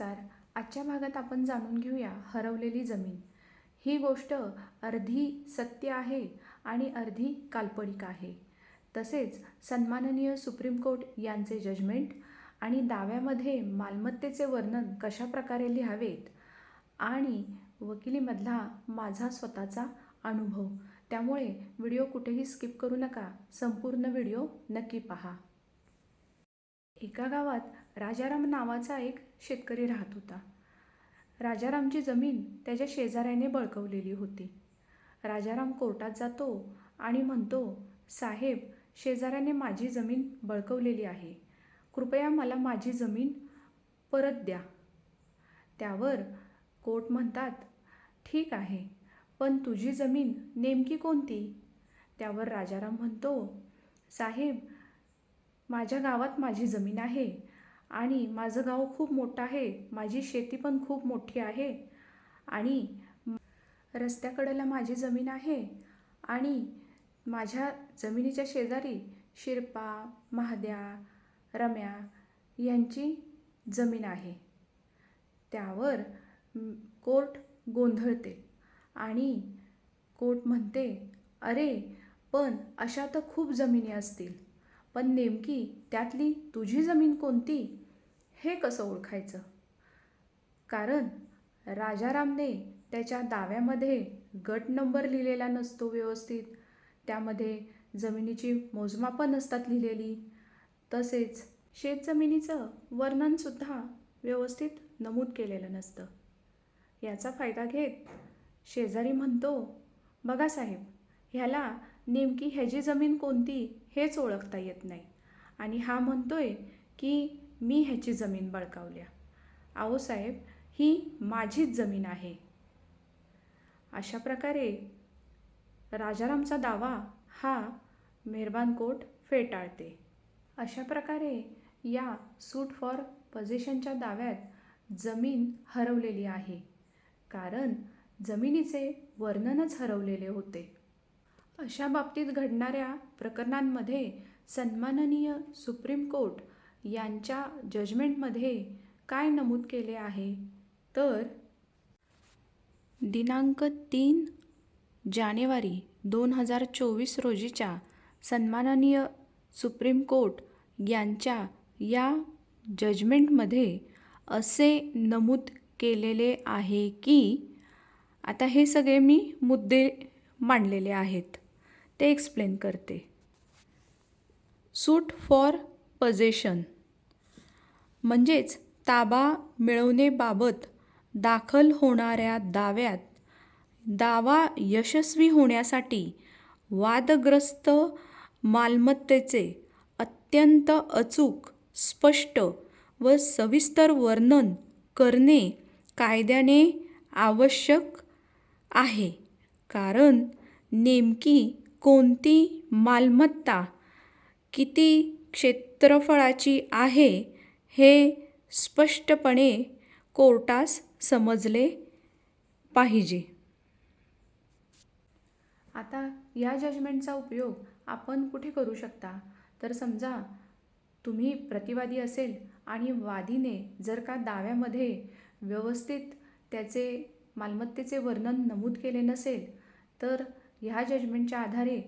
नमस्कार. आजच्या भागात आपण जाणून घेऊया हरवलेली जमीन. ही गोष्ट अर्धी सत्य आहे आणि अर्धी काल्पनिक आहे. तसेच सन्माननीय सुप्रीम कोर्ट यांचे जजमेंट आणि दाव्यामध्ये मालमत्तेचे वर्णन कशा प्रकारे लिहावेत आणि वकिलीमधला माझा स्वतःचा अनुभव. त्यामुळे व्हिडिओ कुठेही स्किप करू नका. संपूर्ण व्हिडिओ नक्की पहा. एका गावात राजाराम नावाचा एक शेतकरी राहत होता. राजारामची जमीन त्याच्या शेजाऱ्याने बळकवलेली होती. राजाराम कोर्टात जातो आणि म्हणतो साहेब शेजाऱ्याने माझी जमीन बळकवलेली आहे. कृपया मला माझी जमीन परत द्या. त्यावर कोर्ट म्हणतात ठीक आहे पण तुझी जमीन नेमकी कोणती? त्यावर राजाराम म्हणतो साहेब माझ्या गावात माझी जमीन आहे आणि माझं गाव खूप मोठं आहे. माझी शेती पण खूप मोठी आहे. आणि रस्त्याकडेला माझी जमीन आहे. आणि माझ्या जमिनीच्या शेजारी शिरपा महाद्या रम्या यांची जमीन आहे. त्यावर कोर्ट गोंधळते आणि कोर्ट म्हणते अरे पण अशा तर खूप जमिनी असतील. पण नेमकी त्यातली तुझी जमीन कोणती हे कसं ओळखायचं? कारण राजारामने त्याच्या दाव्यामध्ये गट नंबर लिहिलेला नसतो व्यवस्थित. त्यामध्ये जमिनीची मोजमापं नसतात लिहिलेली. तसेच शेतजमिनीचं वर्णनसुद्धा व्यवस्थित नमूद केलेलं नसतं. याचा फायदा घेत शेजारी म्हणतो बघा साहेब ह्याला नेमकी ह्याची जमीन कोणती हेच ओळखता येत नाही. आणि हा म्हणतो आहे की मी ह्याची जमीन बळकावल्या. अहो साहेब ही माझीच जमीन आहे. अशा प्रकारे राजारामचा दावा हा मेहरबान कोर्ट फेटाळते. अशा प्रकारे या सूट फॉर पजेशनच्या दाव्यात जमीन हरवलेली आहे. कारण जमिनीचे वर्णनच हरवलेले होते. अशा बाबतीत घडणाऱ्या प्रकरणांमध्ये सन्माननीय सुप्रीम कोर्ट यांच्या जजमेंटमध्ये काय नमूद केले आहे? तर दिनांक तीन जानेवारी दोन हजार चोवीस रोजीच्या सन्माननीय सुप्रीम कोर्ट यांच्या या जजमेंटमध्ये असे नमूद केलेले आहे की आता हे सगळे मी मुद्दे मांडलेले आहेत. ते एक्सप्लेन करते. सूट फॉर पजेशन म्हणजेच ताबा मिळवणेबाबत दाखल होणाऱ्या दाव्यात दावा यशस्वी होण्यासाठी वादग्रस्त मालमत्तेचे अत्यंत अचूक स्पष्ट व सविस्तर वर्णन करणे कायद्याने आवश्यक आहे. कारण नेमकी कोणती मालमत्ता किती क्षेत्रफळाची आहे हे स्पष्टपणे कोर्टास समजले पाहिजे. आता या जजमेंटचा उपयोग आपण कुठे करू शकता? तर समजा तुम्ही प्रतिवादी असेल आणि वादीने जर का दाव्यामध्ये व्यवस्थित त्याचे मालमत्तेचे वर्णन नमूद केले नसेल तर ह्या जजमेंटच्या आधारे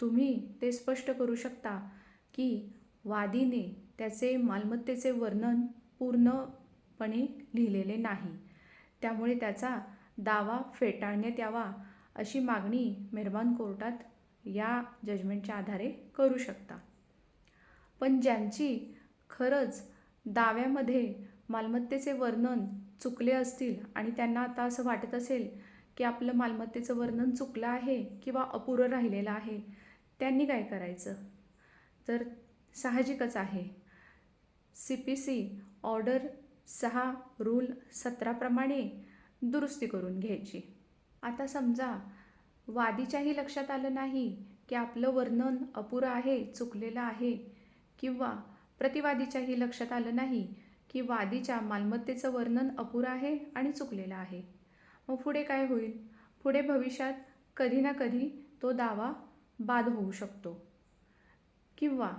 तुम्ही ते स्पष्ट करू शकता की वादीने त्याचे मालमत्तेचे वर्णन पूर्णपणे लिहिलेले नाही. त्यामुळे त्याचा दावा फेटाळण्यात यावा अशी मागणी मेहरबान कोर्टात या जजमेंटच्या आधारे करू शकता. पण ज्यांची खरंच दाव्यामध्ये मालमत्तेचे वर्णन चुकले असतील आणि त्यांना आता असं वाटत असेल की आपलं मालमत्तेचं वर्णन चुकलं आहे किंवा अपुरं राहिलेलं आहे त्यांनी काय करायचं? तर साहजिकच आहे. सी पी सी ऑर्डर सहा रूल सतराप्रमाणे दुरुस्ती करून घ्यायची. आता समजा वादीच्याही लक्षात आलं नाही की आपलं वर्णन अपुरं आहे चुकलेलं आहे किंवा प्रतिवादीच्याही लक्षात आलं नाही की वादीच्या मालमत्तेचं वर्णन अपुरं आहे आणि चुकलेलं आहे. मग पुढे काय होईल? पुढे भविष्यात कधी ना कधी तो दावा बाद होऊ शकतो. किंवा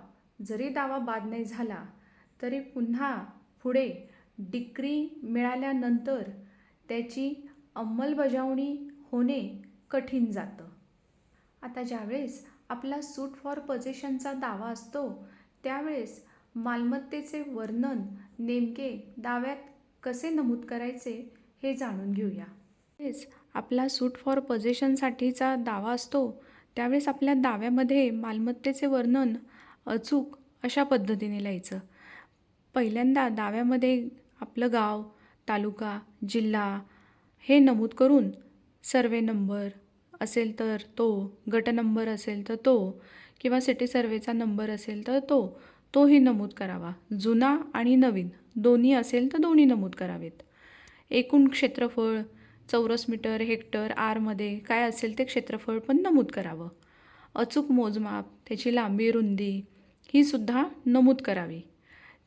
जरी दावा बाद नाही झाला तरी पुन्हा पुढे डिक्री मिळाल्यानंतर त्याची अंमलबजावणी होणे कठीण जातं. आता ज्यावेळेस आपला सूट फॉर पजेशनचा दावा असतो त्यावेळेस मालमत्तेचे वर्णन नेमके दाव्यात कसे नमूद करायचे हे जाणून घेऊया. तेच आपला सूट फॉर पजेशनसाठीचा दावा असतो त्यावेळेस आपल्या दाव्यामध्ये मालमत्तेचे वर्णन अचूक अशा पद्धतीने लिहायचं. पहिल्यांदा दाव्यामध्ये आपलं गाव तालुका जिल्हा हे नमूद करून सर्वे नंबर असेल तर तो गट नंबर असेल तर तो किंवा सिटी सर्वेचा नंबर असेल तर तो तोही नमूद करावा. जुना आणि नवीन दोन्ही असेल तर दोन्ही नमूद करावेत. एकूण क्षेत्रफळ चौरस मीटर हेक्टर आरमध्ये काय असेल ते क्षेत्रफळ पण नमूद करावं. अचूक मोजमाप त्याची लांबी रुंदी ही सुद्धा नमूद करावी.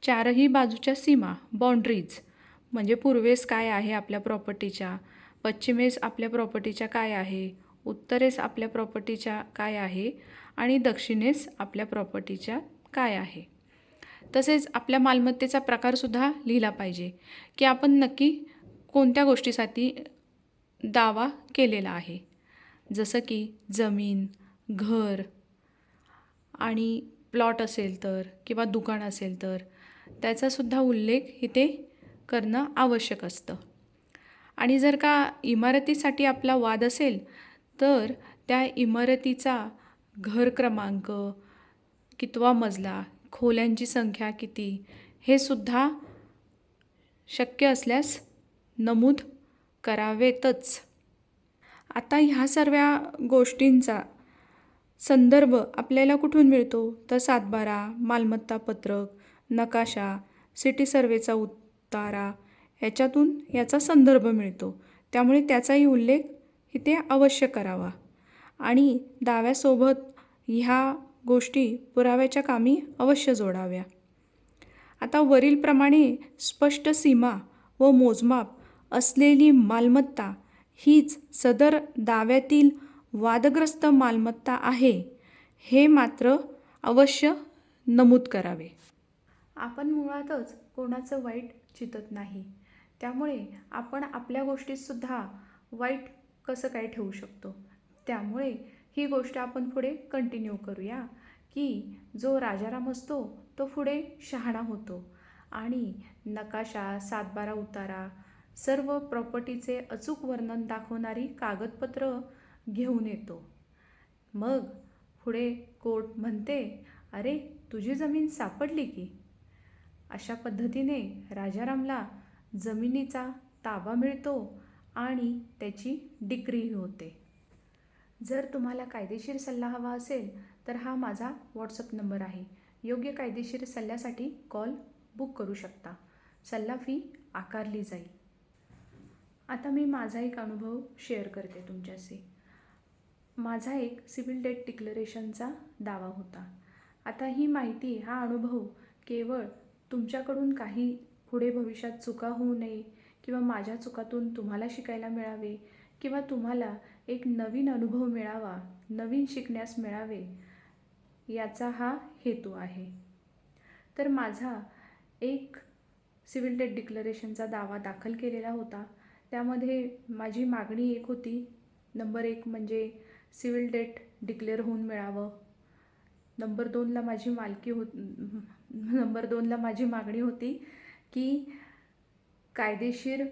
चारही बाजूच्या सीमा बाँड्रीज म्हणजे पूर्वेस काय आहे आपल्या प्रॉपर्टीच्या पश्चिमेस आपल्या प्रॉपर्टीच्या काय आहे उत्तरेस आपल्या प्रॉपर्टीच्या काय आहे आणि दक्षिणेस आपल्या प्रॉपर्टीच्या काय आहे. तसेच आपल्या मालमत्तेचा प्रकारसुद्धा लिहिला पाहिजे की आपण नक्की कोणत्या गोष्टीसाठी दावा केलेला आहे. जसं की जमीन घर आणि प्लॉट असेल तर किंवा दुकान असेल तर त्याचासुद्धा उल्लेख इथे करणं आवश्यक असतं. आणि जर का इमारतीसाठी आपला वाद असेल तर त्या इमारतीचा घर क्रमांक कितवा मजला खोल्यांची संख्या किती हे सुद्धा शक्य असल्यास नमूद करावेतच. आता ह्या सर्व गोष्टींचा संदर्भ आपल्याला कुठून मिळतो? तर सातबारा मालमत्ता पत्रक नकाशा सिटी सर्वेचा उतारा याच्यातून याचा संदर्भ मिळतो. त्यामुळे त्याचाही उल्लेख इथे अवश्य करावा. आणि दाव्यासोबत ह्या गोष्टी पुराव्याच्या कामी अवश्य जोडाव्या. आता वरीलप्रमाणे स्पष्ट सीमा व मोजमाप असलेली मालमत्ता हीच सदर दाव्यातील वादग्रस्त मालमत्ता आहे. हे मात्र अवश्य नमूद करावे. आपण मुळातच कोणाचं वाईट चितत नाही. त्यामुळे आपण आपल्या गोष्टीतसुद्धा वाईट कसं काय ठेवू शकतो? त्यामुळे ही गोष्ट आपण पुढे कंटिन्यू करूया की जो राजाराम असतो तो पुढे शहाणा होतो. आणि नकाशा सातबारा उतारा सर्व प्रॉपर्टीचे अचूक वर्णन दाखवणारी कागदपत्र घेऊन येतो. मग पुढे कोर्ट म्हणते अरे तुझी जमीन सापडली की? अशा पद्धतीने राजारामला जमिनीचा ताबा मिळतो आणि त्याची डिक्रीही होते. जर तुम्हाला कायदेशीर सल्ला हवा असेल तर हा माझा व्हॉट्सअप नंबर आहे. योग्य कायदेशीर सल्ल्यासाठी कॉल बुक करू शकता. सल्ला फी आकारली जाईल. आता मी माझा एक अनुभव शेअर करते तुमच्याशी. माझा एक सिव्हिल डेट डिक्लरेशनचा दावा होता. आता ही माहिती हा अनुभव केवळ तुमच्याकडून काही पुढे भविष्यात चुका होऊ नये किंवा माझ्या चुकातून तुम्हाला शिकायला मिळावे किंवा तुम्हाला एक नवीन अनुभव मिळावा नवीन शिकण्यास मिळावे याचा हा हेतू आहे. तर माझा एक सिव्हिल डेट डिक्लरेशनचा दावा दाखल केलेला होता. त्यामध्ये माझी मागणी एक होती. नंबर एक म्हणजे सिव्हिल डेट डिक्लेअर होऊन मिळावं. नंबर दोनला माझी मालकी हो नंबर दोनला माझी मागणी होती की कायदेशीर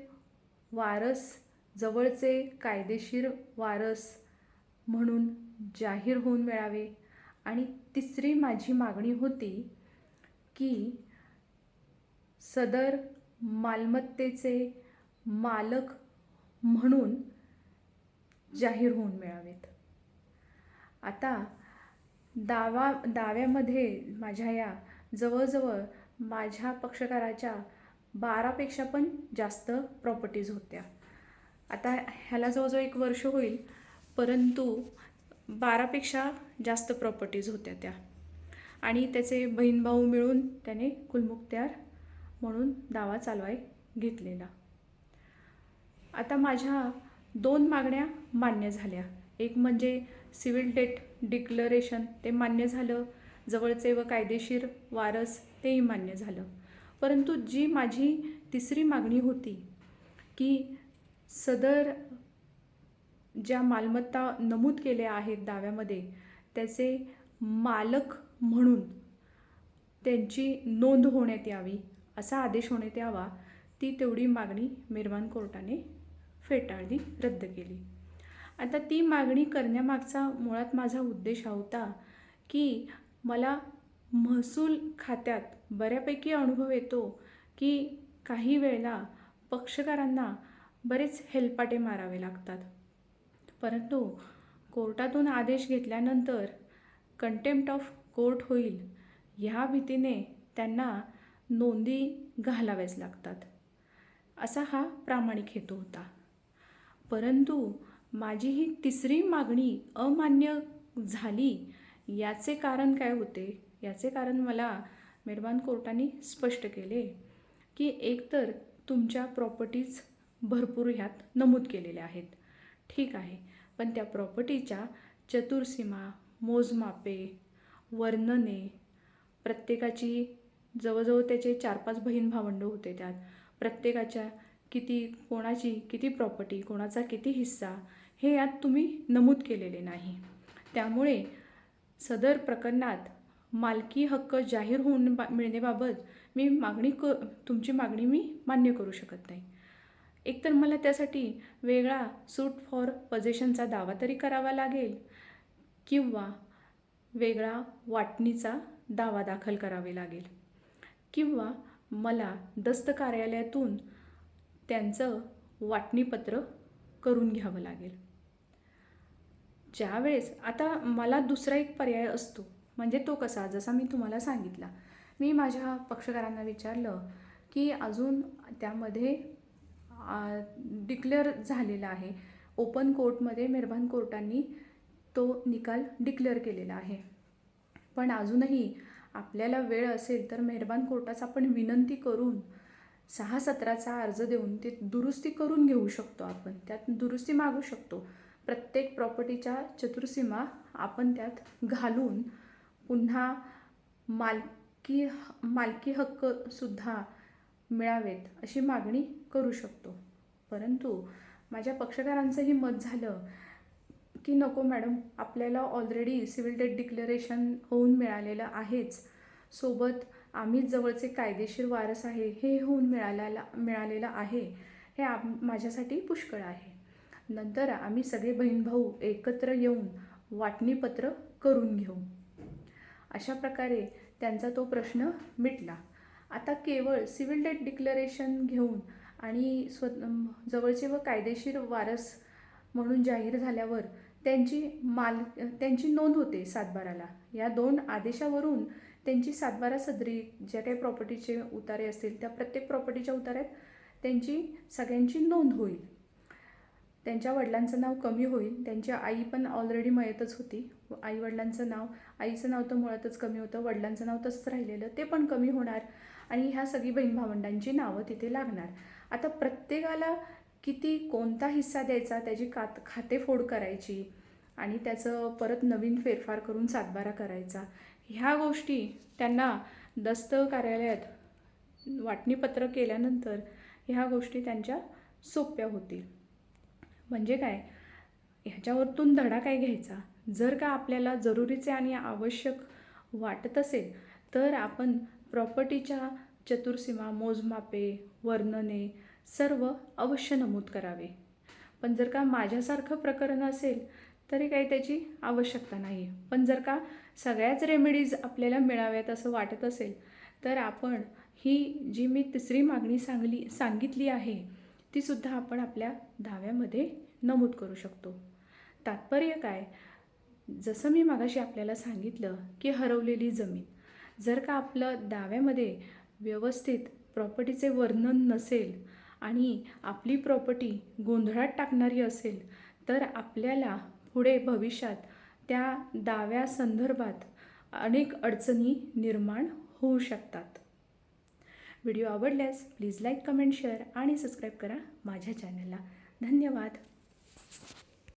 वारस जवळचे कायदेशीर वारस म्हणून जाहीर होऊन मिळावे. आणि तिसरी माझी मागणी होती की सदर मालमत्तेचे मालक म्हणून जाहीर होऊन मिळावेत. आता दावा दाव्यामध्ये माझ्या या जवळजवळ माझ्या पक्षकाराच्या बारापेक्षा पण जास्त प्रॉपर्टीज होत्या. आता ह्याला जवळजवळ एक वर्ष होईल परंतु बारापेक्षा जास्त प्रॉपर्टीज होत्या त्या. आणि त्याचे बहीण भाऊ मिळून त्याने कुलमुखत्यार म्हणून दावा चालवाय घेतलेला. आता माझ्या दोन मागण्या मान्य झाल्या. एक म्हणजे सिव्हिल डेट डिक्लरेशन ते मान्य झालं. जवळचे व कायदेशीर वारस तेही मान्य झालं. परंतु जी माझी तिसरी मागणी होती की सदर ज्या मालमत्ता नमूद केल्या आहेत दाव्यामध्ये त्याचे मालक म्हणून त्यांची नोंद होण्यात यावी असा आदेश होण्यात यावा ती तेवढी मागणी मेहरबान कोर्टाने फेटाळली रद्द केली. आता ती मागणी करण्यामागचा मुळात माझा उद्देश हा होता की मला महसूल खात्यात बऱ्यापैकी अनुभव येतो की काही वेळेला पक्षकारांना बरेच हेलपाटे मारावे लागतात. परंतु कोर्टातून आदेश घेतल्यानंतर कंटेम्प्ट ऑफ कोर्ट होईल ह्या भीतीने त्यांना नोंदी घालाव्याच लागतात. असा हा प्रामाणिक हेतू होता. परंतु माझी ही तिसरी मागणी अमान्य झाली याचे कारण काय होते? याचे कारण मला मेहरबान कोर्टाने स्पष्ट केले की एकतर तुमच्या प्रॉपर्टीज भरपूर ह्यात नमूद केलेल्या आहेत. ठीक आहे पण त्या प्रॉपर्टीच्या चतुर्सीमा मोजमापे वर्णने प्रत्येकाची जवळजवळ त्याचे चार पाच बहीण भावंडं होते त्यात. प्रत्येकाच्या किती कोणाची किती प्रॉपर्टी कोणाचा किती हिस्सा हे यात तुम्ही नमूद केलेले नाही. त्यामुळे सदर प्रकरणात मालकी हक्क जाहीर होऊन बा मिळण्याबाबत मी मागणी क तुमची मागणी मी मान्य करू शकत नाही. एकतर मला त्यासाठी वेगळा सूट फॉर पजेशनचा दावा तरी करावा लागेल किंवा वेगळा वाटणीचा दावा दाखल करावे लागेल किंवा मला दस्त कार्यालयातून त्यांचं वाटणीपत्र करून घ्यावं लागेल. ज्यावेळेस आता मला दुसरा एक पर्याय असतो म्हणजे तो कसा? जसा मी तुम्हाला सांगितला. मी माझ्या पक्षकारांना विचारलं की अजून त्यामध्ये डिक्लेअर झालेला आहे. ओपन कोर्टमध्ये मेहरबान कोर्टांनी तो निकाल डिक्लेअर केलेला आहे. पण अजूनही आपल्याला वेळ असेल तर मेहरबान कोर्टाचा आपण विनंती करून सहा सत्राचा अर्ज देऊन ते दुरुस्ती करून घेऊ शकतो आपण. त्यात दुरुस्ती मागू शकतो. प्रत्येक प्रॉपर्टीच्या चतुर्सीमा आपण त्यात घालून पुन्हा मालकी मालकी हक्कसुद्धा मिळावेत अशी मागणी करू शकतो. परंतु माझ्या पक्षकारांचंही मत झालं की नको मॅडम आपल्याला ऑलरेडी सिव्हिल डेट डिक्लेरेशन होऊन मिळालेलं आहेच. सोबत आम्हीच जवळचे कायदेशीर वारस आहे हे होऊन मिळाल्याला मिळालेलं आहे हे आम माझ्यासाठी पुष्कळ आहे. नंतर आम्ही सगळे बहीण भाऊ एकत्र येऊन वाटणीपत्र करून घेऊ. अशा प्रकारे त्यांचा तो प्रश्न मिटला. आता केवळ सिव्हिल डेट डिक्लरेशन घेऊन आणि स्व जवळचे व कायदेशीर वारस म्हणून जाहीर झाल्यावर त्यांची माल त्यांची नोंद होते सातबाराला. या दोन आदेशावरून त्यांची सातबारा सदरी ज्या काही प्रॉपर्टीचे उतारे असतील त्या प्रत्येक प्रॉपर्टीच्या उतार्यात त्यांची सगळ्यांची नोंद होईल. त्यांच्या वडिलांचं नाव कमी होईल. त्यांची आई पण ऑलरेडी मयतच होती. आई वडिलांचं नाव आईचं नाव तर मुळातच कमी होतं. वडिलांचं नाव तसंच राहिलेलं. ते पण कमी होणार. आणि ह्या सगळी बहीण भावंडांची नावं तिथे लागणार. आता प्रत्येकाला किती कोणता हिस्सा द्यायचा त्याची कात खातेफोड करायची आणि त्याचं परत नवीन फेरफार करून सातबारा करायचा. ह्या गोष्टी त्यांना दस्त कार्यालयात वाटणीपत्र केल्यानंतर ह्या गोष्टी त्यांच्या सोप्या होतील. म्हणजे काय? ह्याच्यावरतून धडा काय घ्यायचा? जर का आपल्याला जरुरीचे आणि आवश्यक वाटत असेल तर आपण प्रॉपर्टीच्या चतुर्सीमा मोजमापे वर्णने सर्व अवश्य नमूद करावे. पण जर का माझ्यासारखं प्रकरण असेल तरी काही त्याची आवश्यकता नाही पण जर का सगळ्याच रेमेडीज आपल्याला मिळाव्यात असं वाटत असेल तर आपण ही जी मी तिसरी मागणी सांगली सांगितली आहे तीसुद्धा आपण आपल्या दाव्यामध्ये नमूद करू शकतो. तात्पर्य काय? जसं मी मागाशी आपल्याला सांगितलं की हरवलेली जमीन. जर का आपलं दाव्यामध्ये व्यवस्थित प्रॉपर्टीचे वर्णन नसेल आणि आपली प्रॉपर्टी गोंधळात टाकणारी असेल तर आपल्याला पुढे भविष्यात त्या दाव्यासंदर्भात अनेक अडचणी निर्माण होऊ शकतात. व्हिडिओ आवडल्यास प्लीज लाईक कमेंट शेअर आणि सबस्क्राईब करा माझ्या चॅनलला. धन्यवाद.